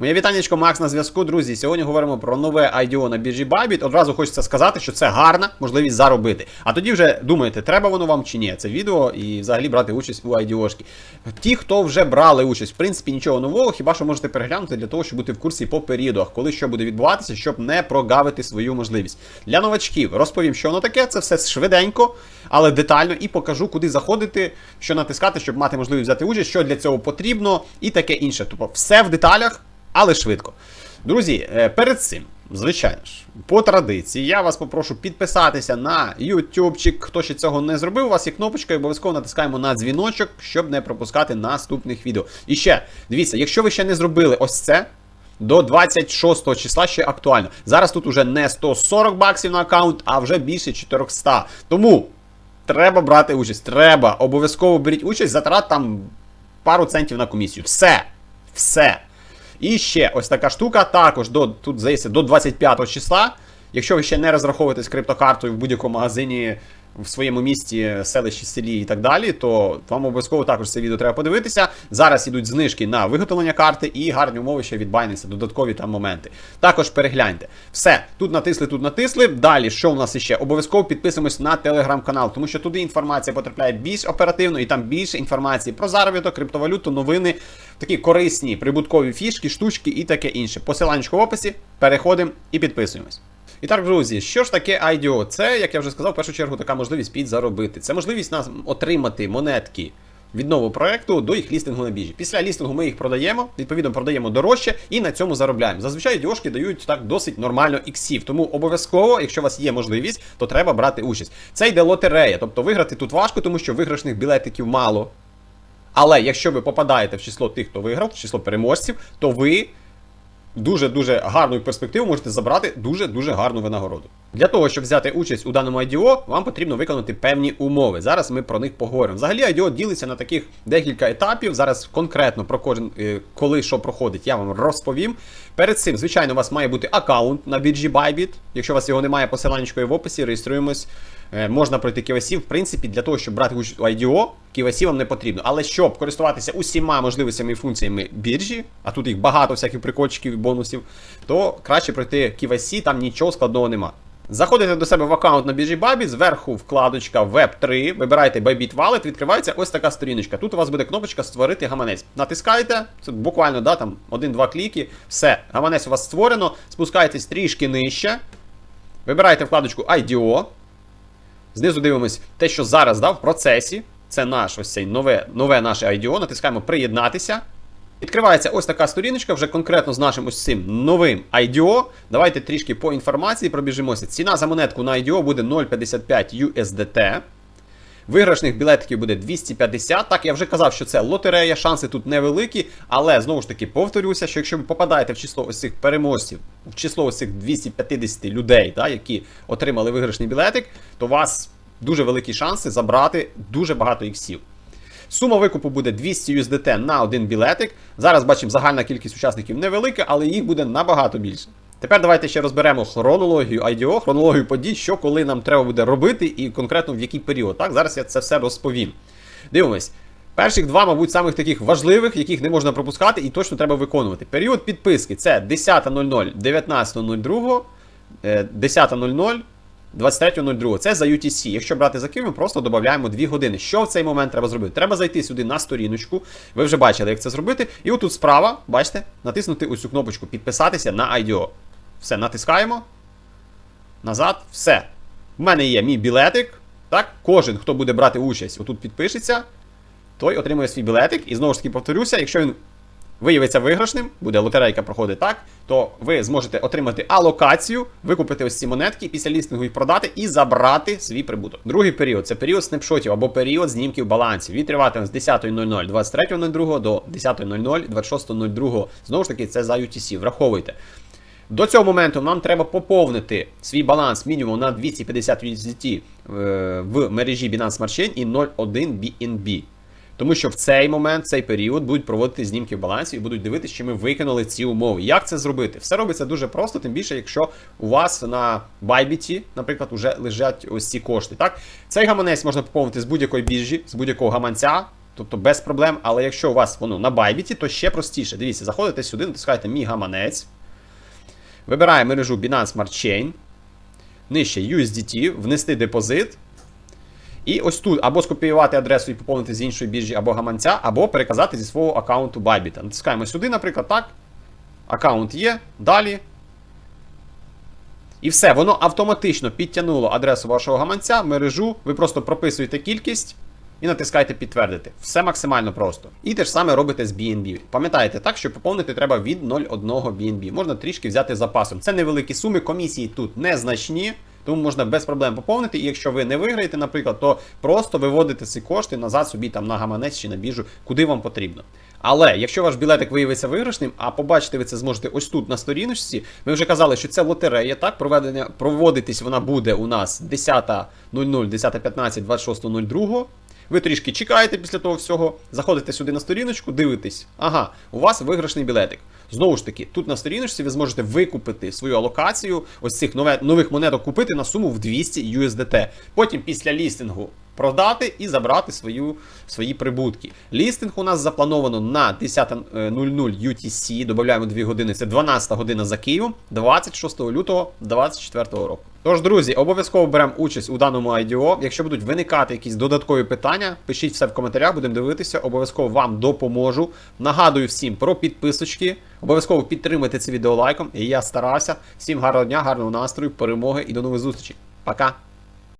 Моє вітанечко Макс на зв'язку, друзі. Сьогодні говоримо про нове IDO на біржі Bybit. Одразу хочеться сказати, що це гарна можливість заробити. А тоді вже думаєте, треба воно вам чи ні. Це відео і взагалі брати участь у IDO-шки. Ті, хто вже брали участь, в принципі, нічого нового, хіба що можете переглянути для того, щоб бути в курсі по періодах, коли що буде відбуватися, щоб не прогавити свою можливість. Для новачків розповім, що воно таке. Це все швиденько, але детально, і покажу, куди заходити, що натискати, щоб мати можливість взяти участь, що для цього потрібно, і таке інше. Тобто все в деталях але швидко. Друзі, е, перед цим, звичайно ж, по традиції, я вас попрошу підписатися на YouTubeчик. Хто ще цього не зробив, у вас є кнопочка, і обов'язково натискаємо на дзвіночок, щоб не пропускати наступних відео. І ще, дивіться, якщо ви ще не зробили ось це. До 26 числа ще актуально. Зараз тут уже не 140 баксів на аккаунт, а вже більше 400. Тому треба брати участь. Треба. Обов'язково беріть участь, затрат там пару центів на комісію. Все. Все. І ще ось така штука, також до тут здається до 25 числа. Якщо ви ще не розраховуєтесь криптокартою в будь-якому магазині в своєму місті, селищі, селі і так далі, то вам обов'язково також це відео треба подивитися. Зараз ідуть знижки на виготовлення карти і гарні умови ще від Binance, додаткові там моменти. Також перегляньте. Все, тут натисли, тут натисли. Далі, що у нас іще? Обов'язково підписуємось на телеграм-канал, тому що туди інформація потрапляє більш оперативно і там більше інформації про заробіток, криптовалюту, новини, такі корисні прибуткові фішки, штучки і таке інше. Посиланнячко в описі. Переходимо і підписуємось. І так, друзі, що ж таке IDO? Це, як я вже сказав, в першу чергу така можливість підзаробити. Це можливість нас отримати монетки від нового проекту до їх лістингу на біржі. Після лістингу ми їх продаємо, відповідно, продаємо дорожче і на цьому заробляємо. Зазвичай IDO-шки дають так досить нормально іксів. Тому обов'язково, якщо у вас є можливість, то треба брати участь. Це йде лотерея, тобто виграти тут важко, тому що виграшних білетиків мало. Але якщо ви попадаєте в число тих, хто виграв, в число переможців, то ви дуже-дуже гарну перспективу можете забрати дуже-дуже гарну винагороду. Для того, щоб взяти участь у даному IDO, вам потрібно виконати певні умови. Зараз ми про них поговоримо. Взагалі, IDO ділиться на таких декілька етапів. Зараз конкретно про кожен, е, коли що проходить, я вам розповім. Перед цим, звичайно, у вас має бути аккаунт на біржі Bybit. Якщо у вас його немає, посиланнячкою в описі, реєструємось. Е, Можна пройти KYC, в принципі, для того, щоб брати участь у IDO, KYC вам не потрібно. Але щоб користуватися усіма можливостями і функціями біржі, а тут їх багато всяких прикольчиків і бонусів, то краще пройти KYC, там нічого складного нема. Заходите до себе в аккаунт на біржі зверху вкладочка Web3, вибираєте Bybit Wallet, відкривається ось така сторіночка. Тут у вас буде кнопочка Створити гаманець. Натискаєте, це буквально да, там один-два кліки, все, гаманець у вас створено, спускаєтесь трішки нижче, вибираєте вкладочку IDO. Знизу дивимось те, що зараз да, в процесі. Це наш ось цей нове, нове наше IDO. Натискаємо приєднатися. Відкривається ось така сторіночка, вже конкретно з нашим ось цим новим IDO. Давайте трішки по інформації пробіжимося. Ціна за монетку на IDO буде 0,55 USDT. Виграшних білетиків буде 250. Так, я вже казав, що це лотерея, шанси тут невеликі, але знову ж таки повторюся, що якщо ви попадаєте в число ось цих переможців, в число ось цих 250 людей, да, які отримали виграшний білетик, то у вас дуже великі шанси забрати дуже багато іксів. Сума викупу буде 200 USDT на один білетик. Зараз бачимо, загальна кількість учасників невелика, але їх буде набагато більше. Тепер давайте ще розберемо хронологію IDO, хронологію подій, що коли нам треба буде робити, і конкретно в який період. Так, зараз я це все розповім. Дивимось. Перших два, мабуть, самих таких важливих, яких не можна пропускати, і точно треба виконувати. Період підписки це 10.00, 19.02, е, 10.00. 23.02. Це за UTC. Якщо брати за Київ, ми просто додаємо 2 години. Що в цей момент треба зробити? Треба зайти сюди на сторіночку. Ви вже бачили, як це зробити. І отут справа, бачите, натиснути ось кнопочку Підписатися на IDO. Все, натискаємо. Назад, все. В мене є мій білетик. Так, кожен, хто буде брати участь, отут підпишеться, той отримує свій білетик. І знову ж таки повторюся, якщо він виявиться виграшним, буде лотерейка проходить так, то ви зможете отримати алокацію, викупити ось ці монетки, після лістингу їх продати і забрати свій прибуток. Другий період це період снапшотів або період знімків балансів. Він триватиме з 10.00 23.02 до 10.00 26.02. Знову ж таки, це за UTC. Враховуйте. До цього моменту нам треба поповнити свій баланс мінімум на 250 USDT е, в мережі Binance Smart Chain і 0.1 BNB. Тому що в цей момент, в цей період, будуть проводити знімки балансів і будуть дивитися, чи ми виконали ці умови. Як це зробити? Все робиться дуже просто, тим більше, якщо у вас на Bybit, наприклад, вже лежать ось ці кошти. Так, цей гаманець можна поповнити з будь-якої біржі, з будь-якого гаманця. тобто без проблем. Але якщо у вас воно на Bybit, то ще простіше. Дивіться, заходите сюди, натискаєте мій гаманець. Вибираємо мережу Binance Smart Chain. Нижче USDT, внести депозит. І ось тут або скопіювати адресу і поповнити з іншої біржі або гаманця, або переказати зі свого аккаунту Bybit. Натискаємо сюди, наприклад, так. Аккаунт є. Далі. І все, воно автоматично підтягнуло адресу вашого гаманця, мережу. Ви просто прописуєте кількість і натискаєте підтвердити. Все максимально просто. І те ж саме робите з BNB. Пам'ятаєте так, що поповнити треба від 0,1 BNB. Можна трішки взяти запасом. Це невеликі суми, комісії тут незначні. Тому можна без проблем поповнити, і якщо ви не виграєте, наприклад, то просто виводите ці кошти назад собі там на гаманець чи на біржу, куди вам потрібно. Але якщо ваш білетик виявиться виграшним, а побачити ви це зможете ось тут на сторіночці, ми вже казали, що це лотерея, так, проведення, проводитись вона буде у нас 10.00, 10.15, 26.02. Ви трішки чекаєте після того всього, заходите сюди на сторіночку, дивитесь, ага, у вас виграшний білетик. Знову ж таки, тут на сторіночці ви зможете викупити свою алокацію, ось цих нове, нових монеток купити на суму в 200 USDT. Потім після лістингу продати і забрати свою, свої прибутки. Лістинг у нас заплановано на 10.00 UTC, додаємо 2 години, це 12 година за Києвом, 26 лютого 2024 року. Тож, друзі, обов'язково беремо участь у даному IDO. Якщо будуть виникати якісь додаткові питання, пишіть все в коментарях, будемо дивитися. Обов'язково вам допоможу. Нагадую всім про підписочки. Обов'язково підтримайте це відео лайком. І я старався. Всім гарного дня, гарного настрою, перемоги і до нових зустрічей. Пока!